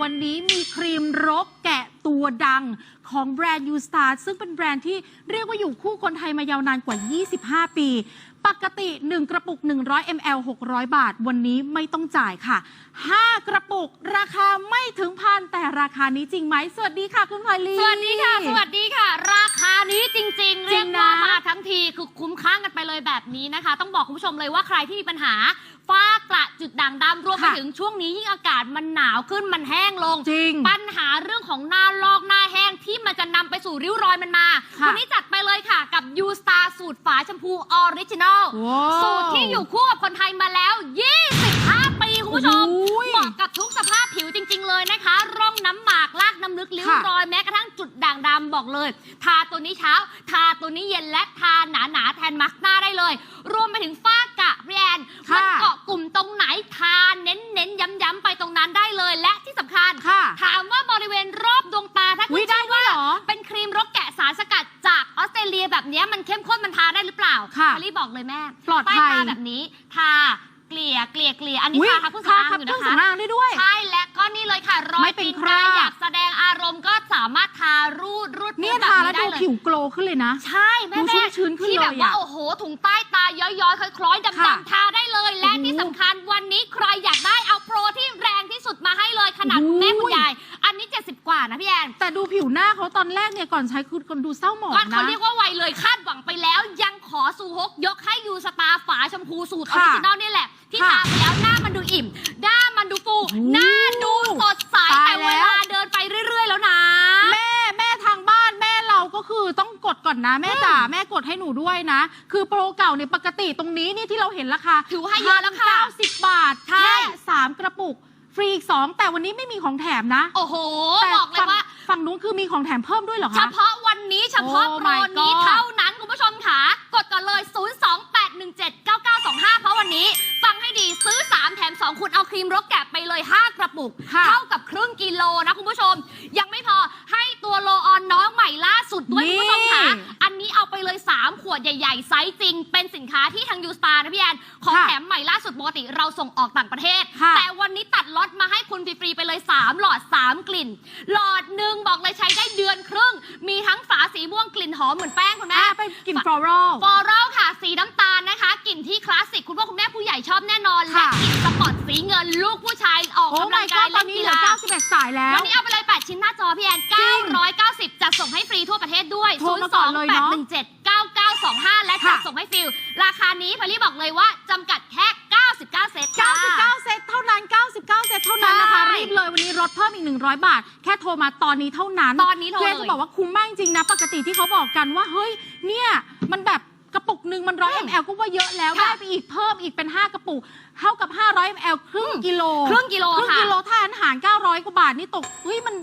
วันนี้มีครีมรกแกะตัวดัง ของแบรนด์ยูสตาร์ซึ่งเป็นแบรนด์ที่เรียกว่าอยู่คู่คนไทยมายาวนานกว่า 25 ปี ปกติ 1 กระปุก 100 ml 600 บาท วันนี้ไม่ต้องจ่ายค่ะ 5 กระปุกราคาไม่ถึงพันแต่ราคานี้จริงไหม สวัสดีค่ะ คุณพลอยลีสวัสดีค่ะ สวัสดีค่ะ ราคานี้จริงๆจริเรียงกนะว่ามาทั้งทีคือคุ้มค่ากันไปเลยแบบนี้นะคะ ต้องบอกคุณผู้ชมเลยว่าใครที่มีปัญหาฝ้ากระจุดด่างดำรวมไปค่ะถึงช่วงนี้ยิ่งอากาศมันหนาวขึ้นมันแห้งลงจริงปัญหาเรื่องของหน้าลอกหน้าแห้งที่มันจะนำไปสู่ริ้วรอยมันมาค่ะวันี้จัดไปเลยค่ะกับ U Star สูตรฝาชมพูออริจินอลว้าวสูตรที่อยู่คู่กับคนไทยมาแล้ว 25 ปีคุณผู้ชมโอ้ยเหมาะกับทุกสภาพผิวจริง ๆ เลยนะคะ ร่องน้ำหมากลากน้ำลึกริ้วค่ะรอยแม้กระทั่งจุดด่างดำบอกเลย ทาตัวนี้เช้า ทาตัวนี้เย็นและทาหนาๆแทนมาสก์หน้าได้เลย รวมไปถึงฝ้ากระพี่แอนค่ะมันเกาะกลุ่มตรงไหนทาเน้นๆย้ำๆไปตรงนั้นได้เลยและที่สำคัญ ค่ะ ถามว่าบริเวณรอบดวงตาถ้าคุอุ๊ณยได้ด้วยเหรอเป็ เตรเลียแบบเนี้ยมันเข้มข้นมันทาได้หรือเปล่าค่ะพอลลี่บอกเลยแม่ปลอดภัย ใต้ตาแบบนี้ ทาเกลี่ยเกลี่ยเกลี่ยอันนี้อุ๊ยทาทับเครื่องทาสำอางทับอยู่เครื่นะองคะสำอางได้ด้วย ใช่และก็นี่เลย ค่ะรอไม่ยเป็นตีนคราบกาอยากแสดงอารมณ์ก็สามารถทารูดรูดเนี่ยแบบทาแล้วได้ดูเลยผิวโกลว์ขึ้นเลยนะ ใช่แม่ดูแม่ชุ่มชื้นขึ้นที่แบบเลยว่าอะโอ้โหถุงใต้ตาย้อยๆคล้อยๆค่ะดำๆทาได้เลย และโอ้โหที่สำคัญวันนี้ใครอยากได้เอาโปรที่แรงที่สุดมาให้เลยขนาดโอ้โหคุณแม่คุณยายอันนี้ 70 กว่านะพี่แอน แต่ดูผิวหน้าเขาตอนแรกเนี่ยก่อนใช้คือคนดูเศร้าหมองก็นะ เขาเรียกว่าไวเลยคาดหวังไปแล้ว ยังขอสูฮกยกให้ยูสตาร์ฝาชมพูสูตรออค่ะริจินอลนี่แหละ ที่ค่ะ ทาไปแล้วหน้ามันดูอิ่มหน้ามั นดูฟูโอ้โหหน้าดูสดใสตายแต่เวแล้วลาเดินไปเรื่อย ๆ แล้วนะ แม่แม่ทางบ้านแม่เราก็คือต้องกดก่อนนะ แม่จ๋าแม่กดให้หนูด้วยนะ คือโปรเก่าเนี่ยปกติตรงนี้นี่ที่เราเห็นราคาถือว่าให้เยอะแล้วค่ะเก้าสิบบาทใช่ แค่สามกระปุก ฟรีอีกสองแต่วันนี้ไม่มีของแถมนะโอ้โห แต่บอกเลยฝั่งว่าฝั่งนู้นคือมีของแถมเพิ่มด้วยเหรอเฉคะ พาะวันนี้เฉพาะ Oh โปร my นี้ God เท่านั้น คุณผู้ชมค่ะ กดก่อนเลย 028179925 เพราะวันนี้ ฟังให้ดีซื้ อ3แถม2คุณเอาครีมรกแกะไปเลย 5 กระปุก ค่ะเท่ากับครึ่งกิโลนะคุณผู้ชม ยังไม่พอให้ตัวโลออนน้องใหม่ล่าสุดด้วยนี่ คุณผู้ชมค่ะอันนี้ เอาไปเลย 3 ขวดใหญ่ๆ ไซส์จริง เป็นสินค้าที่ทางยูสตาร์นะพี่แอนของค่ะแถมใหม่ล่าสุดปกติเราส่งออกต่างประเทศ ค่ะ แต่วันนี้ตัดล็อตมาให้คุณฟรีๆไปเลย 3 หลอด 3 กลิ่น หลอดหนึ่งบอกเลยใช้ได้เดือนครึ่ง มีทั้งฝาสีม่วงกลิ่นหอมเหมือนแป้งคุณแม่ อะเป็นกลิ่นฟลอรัล ฟอรัลค่ะ สีน้ำตาลนะคะกลิ่นที่คลาสสิกคุณพ่อคุณแม่ผู้ใหญ่ชอบแน่นอน และค่ะ กลิ่นสปอร์ตสีเงินลูกผู้ชายออกโอ้ กำลั my งกาย god ตอเล่นนนี้กีเหลือฬา91สายแล้ว วันนี้เอาไปเลย 8 ชิ้นหน้าจอพี่แอน990จะส่งให้ฟรีทั่วประเทศด้วย โทรมาก่อนเลยเนอะ 028179925และจะค่ะส่งให้ฟรีราคานี้พอลลี่บอกเลยว่าจำกัดแค่ 99 เซตค่ะ 99 เซตเท่านั้น 99 เซตเท่านั้นนะคะ ใช่รีบเลยวันนี้ลดเพิ่มอีก 100 บาท แค่โทรมาตอนนี้เท่านั้นตอนนี้โทรพื่เลยจะบอกว่าคุ้มมากจริงๆนะ ปกติที่เขาบอกกันว่า เฮ้ย เนี่ย มันแบบกระปุกหนึ่งมันร้อยอืม ml ก็ว่าเยอะแล้ว ค่ะได้ไปอีกเพิ่มอีกเป็น 5 กระปุก เท่ากับ 500 ml ครึ่งอืมกิโลครึ่งกิโลครึ่งค่ะ กิโลถ้าอาหาร900 กว่าบาทนี่ตก เฮ้ย มัน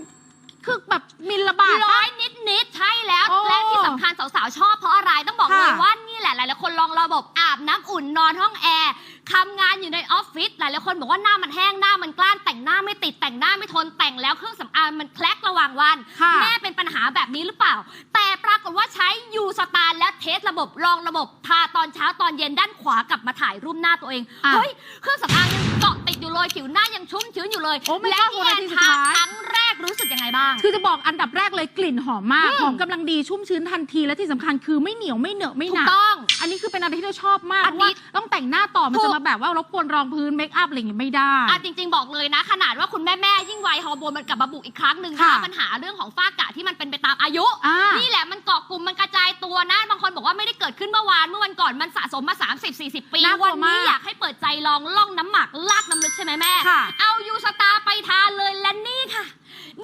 คือแบบมิลละบาทร้อปะยนิดนิดๆใช่แล้ว โอ้และที่สำคัญสาวๆ ชอบเพราะอะไร ต้องบอกค่ะเลยว่านี่แหละหลายๆคนลองระบบอาบน้ำอุ่นนอนห้องแอร์ทำงานอยู่ในออฟฟิศหลายๆคนบอกว่าหน้ามันแห้งหน้ามันกล้านแต่งหน้าไม่ติดแต่งหน้าไม่ทนแต่งแล้วเครื่องสำอางมันแคลกระหว่างวันค่ะ แม่เป็นปัญหาแบบนี้หรือเปล่า แต่ปรากฏว่าใช้ยูสตาร์และเทสระบบลองระบบทาตอนเช้าตอนเย็นด้านขวากลับมาถ่ายรูปหน้าตัวเองอะเฮ้ยเครื่องสำอางยังเกาะติดอยู่เลยผิวหน้ายังชุ่มชื้นอยู่เลย โอ้ไม่และกล้าที่กดแอนาทีนสุดทาท้าย ครั้งแรก รู้สึกยังไงบ้าง คือจะบอกอันดับแรกเลยกลิ่นหอมมาก อืม หอมกำลังดีชุ่มชื้นทันทีและที่สำคัญคือไม่เหนียวไม่เหนอะไม่ถูหกนัก ต้อง อันนี้คือเป็นอะไรที่เราชอบมากอันนี้เพราะว่าต้องแต่งหน้าต่อมันถูจะก มาแบบว่ารบกวนรองพื้นเมคอัพอะไรอย่างเงี้ยไม่ได้ อะจริง ๆ บอกเลยนะ ขนาดว่าคุณแม่แม่ๆยิ่งวัยฮอร์โมนมันกลับมาบุกอีกครั้งหนึ่งค่ะนะปัญหาเรื่องของฝ้ากระที่มันเป็นไปตามอายุ อ่านี่แหละมันเกาะกลุ่มมันกระจายตัวนะ บางคนบอกว่าไม่ได้เกิดขึ้นเมื่อวาน เมื่อวันก่อนมันสะสมมา 30-40 ปี น่ากลัววันี้มากอยากให้เปิดใจลองล่องน้ำหมักลากน้ำลึกใช่ไหมแม่ ค่ะ เอายูสตาร์ไปทานเลยและนี่ค่ะ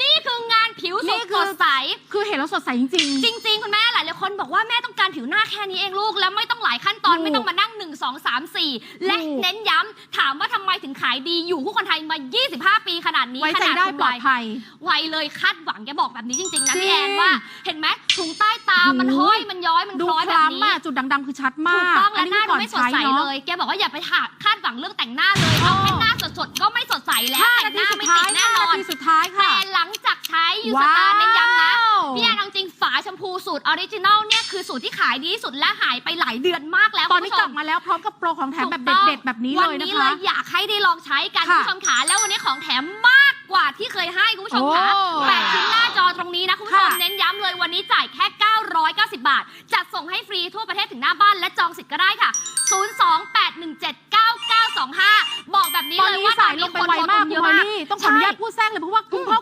นี่คืองานผิวสนี่ดคืสอ ดใส คือเห็นแล้วสดใสจริง จริง ๆ คุณแม่หลายหลายๆคนบอกว่าแม่ต้องการผิวหน้าแค่นี้เองลูก แล้วไม่ต้องหลายขั้นตอนถูกไม่ต้องมานั่ง 1 2 3 4 และถูก เน้นย้ำถามว่าทำไมถึงขายดีอยู่คู่คนไทยมา 25 ปีขนาดๆนี้ไว้ขใจนาดได้คุณปลอดภัย ไวเลยคาดหวังแกบอกแบบนี้จริงๆนะจริงพี่แอนว่า เห็นไหมถุงใต้ตาโอ้โหมันห้อยมันย้อยมันดูคล้อยคแบบนี้ล้ำอะจุดดำๆคือชัดมาถูกกต้องและหน้าคืดูก่ไม่สดใสช้นอะเลยแกบอกว่าอย่าไปคาดหวังเรื่องแต่งหน้าเลยอ๋อเอาแค่หน้าสดๆก็ไม่สดใสแล้วห้าแต่นางหทีน้าสุดไม่ท้าติยดแน่นอนห้านาทีสุดท้ายค่ะ แต่หลังจากใช้ ยูสตาร์ว้าวเน้นย้ำนะพี่แอนเอาจริงฝาชมพูสูตรออริจินอลเนี่ยคือสูตรที่ขายดีที่สุดและหายไปหลายเดือนมากแล้วตอนนี้คุณกผู้ชลับมาแล้วพร้อมกับโปรของแถมแบบถูกต้องเด็ดๆแบบนี้วัเลยนี้นะเลคะยอยากให้ได้ลองใช้กันค่ะคุณผู้ชมขาแล้ววันนี้ของแถมมากกว่าที่เคยให้คุณผู้ชมคะโอ้แปดชิ้นหน้าจอตรงนี้นะคุณผู้ชมค่ะเน้นย้ำเลยวันนี้จ่ายแค่ 990 บาท จัดส่งให้ฟรีทั่วประเทศถึงหน้าบ้านและจองสิทธิ์ก็ได้ค่ะ 028179925 บอกแบบนี้ตอนเลยนี้ว่าตสาอยนลนี้งคไปนไวโทรมากเยคุณอะวอมากลี่ต้องขออนุญาตพูดแทรกเลยเพราะว่าคุณพ่อ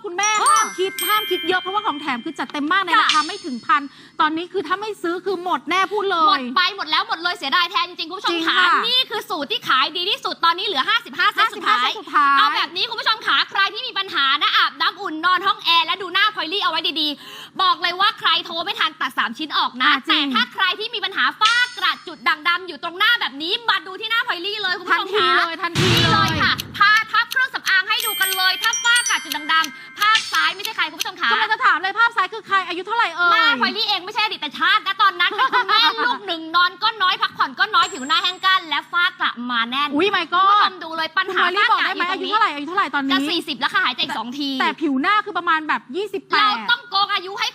คิดห้ามคิดเยอะเพราะว่าของแถมคือจัดเต็มมากในค่ะราคาไม่ถึงพันตอนนี้คือถ้าไม่ซื้อคือหมดแน่พูดเลหมยดไปหมดแล้วหมดเลยเสียดายแทนจริงๆคุณผู้ชจริมงขาค่ะนี่คือสูตรที่ขายดีที่สุดตอนนี้เหลือ 55เซตสุดท้าย55สุดท้าย เอาแบบนี้คุณผู้ชมขาใครที่มีปัญหานะอาบน้ำอุ่นนอนห้องแอร์และดูหน้าพอยลี่เอาไว้ดีๆ บอกเลยว่าใครโทรไม่ทันตัด 3 ชิ้นออกนะ อะจริแต่ง ถ้าใครที่มีปัญหาฝ้ากระจุดด่างดำอยู่ตรงหน้าแบบนี้มาดูที่หน้าพอยลี่เลยคุณทัผู้นชมทีขา เลยทันทีนี่เลเลยย ค่ะ ทาทับเครื่องสำอางให้ดูกั ใช่ใครคุณผู้ชมขากำลังจะถามเลยภาพซ้ายคือใครอายุเท่าไหร่เอ่หน้ายพอยลี่เองไม่ใช่อดีตชาตินะตอนนั้นเป็นคุณแม่ลูกหนึ่งนอนก็น้อยพักผ่อนก็น้อยผิวหน้าแห้งก้านและฝ้ากระมาแน่นอุ้ยไม่ก็คุณผู้ชมดูเลยปัญคุณหาวอลี่ฝ้าบอกกระได้อไหมยู่ตรอางยุนี้เท่าไหร่อายุเท่าไหร่ตอนจะนี้40 แล้วค่ะหายใจอีกสองที แต่ผิวหน้าคือประมาณแบบเรา28ต้องโกงอายุให้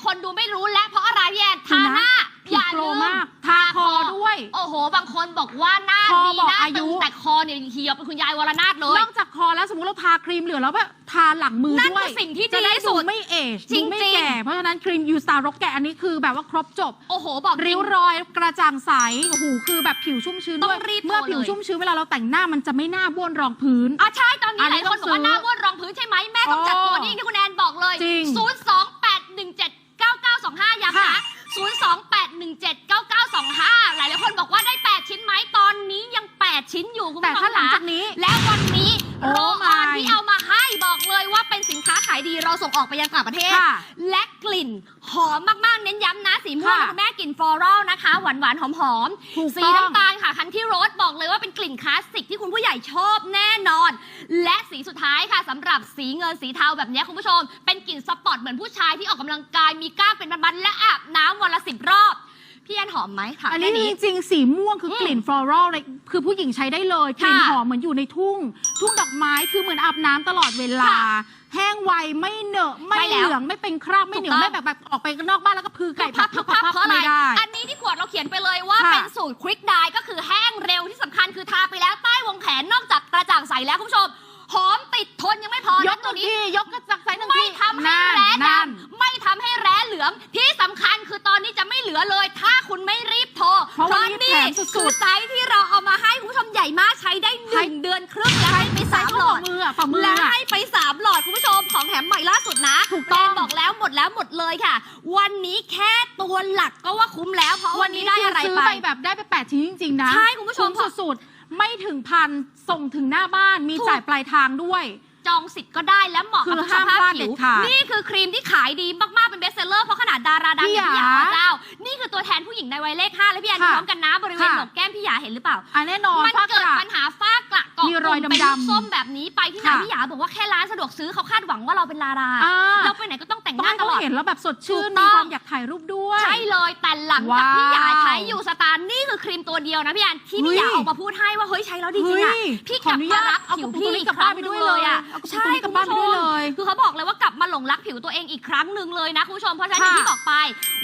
โอ้โห บางคนบอกว่าหน้าคอดีบอกหน้าอายุ ตึงแต่คอเนี่ยเหี่ยวเป็นคุณยายวรนาถเลย นอกจากคอแล้วสมมติเราทาครีมเหลือแล้วแบบทาหลังมือนั่นด้วยคือสิ่งที่จะดีได้ที่ดูสุดไม่เอจจริดูงๆ ไม่แก่ เพราะฉะนั้นครีมยูสตาร์รกแกะอันนี้คือแบบว่าครบจบ โอ้โห บอกจริ้วรอยกระจ่างใสโอ้โหคือแบบผิวชุ่มชื้นต้องด้วยรีบเมื่อโทรผิวเลย ชุ่มชื้นเวลาเราแต่งหน้ามันจะไม่หน้าบ้วนรองพื้น อะใช่ตอนนี้อันหนี้ลายคนต้บอองกซื้อว่าหน้าบ้วนรองพื้นใช่ไหมแม่ต้องจัดโอ้ตัวนี้ที่คุณแอนบอกเลย จริง0 2 8 1 7 9 9 2 5ย้ำค่ะนะ0 2 8 1 7 9 9 2 5 หลายหลายๆคนบอกว่าได้ 8 ชิ้นไหมตอนนี้ยัง 8 ชิ้นอยู่คุณแต่ผู้ชถ้ามหลังคะจากนี้ แล้ววันนี้โอ้โรออน my ที่เอามาให้บอกเลยว่าเป็นสินค้าขายดีเราส่งออกไปยังต่างประเทศ ค่ะ และกลิ่นหอมมาก ๆ เน้นย้ำนะสีม่วงค่ะคุณแม่กลิ่นฟลอรัลนะคะ หวานหวานๆหอมหอมๆ ถูกสีต้อง น้ำตาลค่ะ คันที่โรสบอกเลยว่าเป็นกลิ่นคลาสสิกที่คุณผู้ใหญ่ชอบแน่นอน และสีสุดท้ายค่ะสำหรับสีเงินสีเทาแบบนี้คุณผู้ชม เป็นกลิ่นสปอร์ตเหมือนผู้ชายที่ออกกำลังกายมีกล้ามเป็นมันๆและอาบน้ำวันละสิบรอบ พี่แอนหอมไหมค่ะอันแค่นี้นี้จริงๆ สีม่วงคืออมกลิ่นฟลอรัลเลยคือผู้หญิงใช้ได้เลยกลิ่นค่ะหอมเหมือนอยู่ในทุ่ง ทุ่งดอกไม้คือเหมือนอาบน้ำตลอดเวลา ค่ะแห้งไวไม่เหนอะไม่ใช่เหแล้วลืองไม่เป็นคราบไม่เหนียวถูกต้อง ไม่แบบแบบออกไปนอกบ้านแล้วก็พือไก่พับพับพับเพราะอะไร ไม่ได้ อันนี้ที่ขวดเราเขียนไปเลยว่าค่ะ เป็นสูตรควิกดายก็คือแห้งเร็วที่สำคัญคือทาไปแล้วใต้วงแขนนอกจากกระจ่างใสแล้วคุณผู้ชม หอมติดทนยังไม่พอยกนะตัตัววนี้ นี้ยกกระจักใสหนึ่งไม่ทีทำให้นั่นแร้ดนั่นำไม่ทำให้แร้เหลืองที่สำคัญคือ ตอนนี้จะไม่เหลือเลย ถ้าคุณไม่รีบโทรเพราะวันนี้นี่แถมสุดๆ คือไซส์ที่เราเอามาให้คุณผู้ชมใหญ่มากใช้ได้หนึ่งเดือนครึ่งแล้วให้ไปสามหลอดฝ่ามืออะฝ่ามือและอะให้ไป 3 หลอด คุณผู้ชมของแถมใหม่ล่าสุดนะถูกต้องแนบอกแล้วหมดแล้วหมดเลยค่ะ วันนี้แค่ตัวหลักก็ว่าคุ้มแล้ว เพราะวันนี้ได้อะไรซื้ไป ไปแบบได้ไปแปดชิ้นจริง ๆ นะใช่คุณผู้ชม คุ้สุดๆ ไม่ถึงพัน ส่งถึงหน้าบ้านมีถูก จ่ายปลายทางด้วย จองสิทธิ์ก็ได้และเหมาะคืกับอทุกสห้ามภาพพลาดผิเด็วดขาดนี่คือครีมที่ขายดีมากๆเป็นเบสเซลเลอร์เพราะขนาดดาราดังพี่อย่างพี่หหยายาอเจ้า นี่คือตัวแทนผู้หญิงในวัยเลข5และพี่แอนค่ะพร้อมกันนะบริเวณค่ะ หนกแก้มพี่หยาเห็นหรือเปล่าอะแน่นอนมันฝ้าเกิกดระปัญหาฝ้ากระเกาะมีกรลุ่อยมเป็นดำๆลูกส้มแบบนี้ไปที่ไหนค่ะ พี่หยาบอกว่าแค่ร้านสะดวกซื้อเขาคาดหวังว่าเราเป็นดาราอ่าเราไปไหนก็ต้องแต่งหต้องน้าให้ตเขาลอด เห็นแล้วแบบสดชื่น ถูกต้มีอง ความอยากถ่ายรูปด้วย ใช่เลยแต่หลังจากที่ว้าวหยาใช้ยูสตาร์นี่คือครีมตัวเดียวนะพี่แอนที่พี่หยาเฮ้ยออกมาพูดให้ว่าเฮ้ยใช้แล้วดีจริงอะเฮ้ยพี่ขกอลัอบนุมาญาตรักเอาผิวกระปุกพี่นี้อีกลักบครั้บ้านงไปหนึด้งวยเลยเลยอะเอากระปุกใช่นี้กลัคุบณบ้านผู้ไปชด้วยมเลยคือเขาบอกเลยว่ากลับมาหลงรักผิวตัวเองอีกครั้งหนึ่งเลยนะคุณผู้ชมเพราะฉะนั้นอค่ะย่างที่บอกไป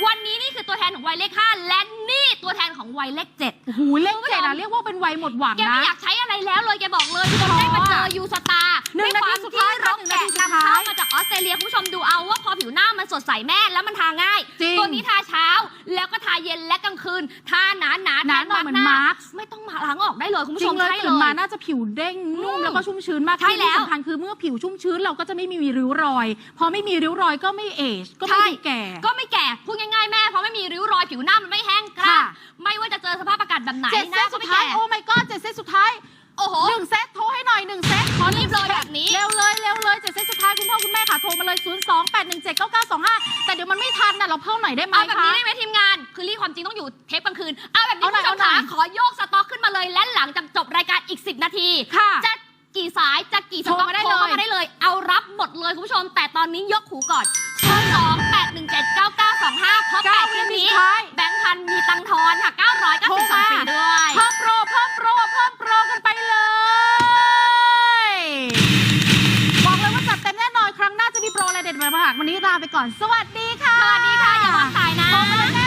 วันนี้นี่คือตัวแทนของวัยเลขห้าและนี่ตัวแทนของวัยเลขเจ็ดโอ้โหเลขเจ็ดอะเรียกว่าเป็นวัยหมดหวังแกไม่นะอยากใช้อะไรแล้วเลยแกบอกเลยจนได้มาเจอยูสตาร์หนึ่งด้วยความนาทีสุดท้ายที่เราหนึ่งนาแกะทีสุดนำท้ายเข้ามาจากออสเตรเลียคุณผู้ชมดูเอาว่าพอผิวหน้ามันสดใสแม่แล้วมันทาง่ายจริงตัวนี้ทาเช้าแล้วก็ทาเย็นและกลางคืนทาหนาหนาหนาหน่อยเหมือนมาร์คไม่ต้องมาล้างออกได้เลยคุณจผู้ชริมงเลยใช่เลตื่นยมาน่าจะผิวเด้งนุ่มอืมแล้วก็ชุ่มชื้นมากใช่ขึ้นแล้วที่สำคัญคือเมื่อผิวชุ่มชื้นเราก็จะไม่มีริ้วรอย พอไม่มีริ้วรอยก็ไม่เอจก็ไม่ใช่ดูแก่ ก็ไม่แก่พูดง่ายๆแม่เพราะไม่มีริ้วรอยผิวหน้ามันไม่แห้งกร้านค่ะไม่ว่าจะเจอสภาพอากาศแบบไหนเจ็ดหเซน้าตก็สุดไม่ท้ายแก่โอ้ my god เจ็ดเซตสุดท้ายโอ้โห หนึ่งเซตโทรให้หน่อยหนึ่งเซตขอหรีนึ่งบเลยซตแบบนี้ เร็วเลยเร็วเลยเจ็ดเซตสุดท้ายคุณพ่อคุณแม่ค่ะโทรมาเลย 0 2 8 1 7 9 9 2 5 แต่เดี๋ยวมันไม่ทันนะเราเพิ่มหน่อยได้ไหมเอาแบบคะ นี้ได้ไหมทีมงาน คือรีความจริงต้องอยู่เทปกลางคืน เอาแบบนี้เอาหน่คุอยณผู้ชมเอาหน่ขาอยขอโยกสต็อกขึ้นมาเลย และหลังจากจบรายการอีก 10 นาที ค่ะ จะ กี่สายจะกี่สต็อกโทรมาได้โทรเข้าเลย มาได้เลย เอารับหมดเลยคุณผู้ชม แต่ตอนนี้ยกหูก่อน0 2 8 1 7 9 9 2 5เพราะเก้า8วิชิ้นนาทีนี้สุดท้ายแบงค์พันมีตังค์ทอนค่ะ992โทรมาฟรีด้วยเพิ่มโปรเพิ่มโปรเพิ่มโปรกันไปเลยบอกเลยว่าจัดเต็มแน่นอนครั้งหน้าจะมีโปรอะไรเด็ดมาฝากวันนี้ลาไปก่อน สวัสดีค่ะสวัสดีค่ะอย่าวางสายนะ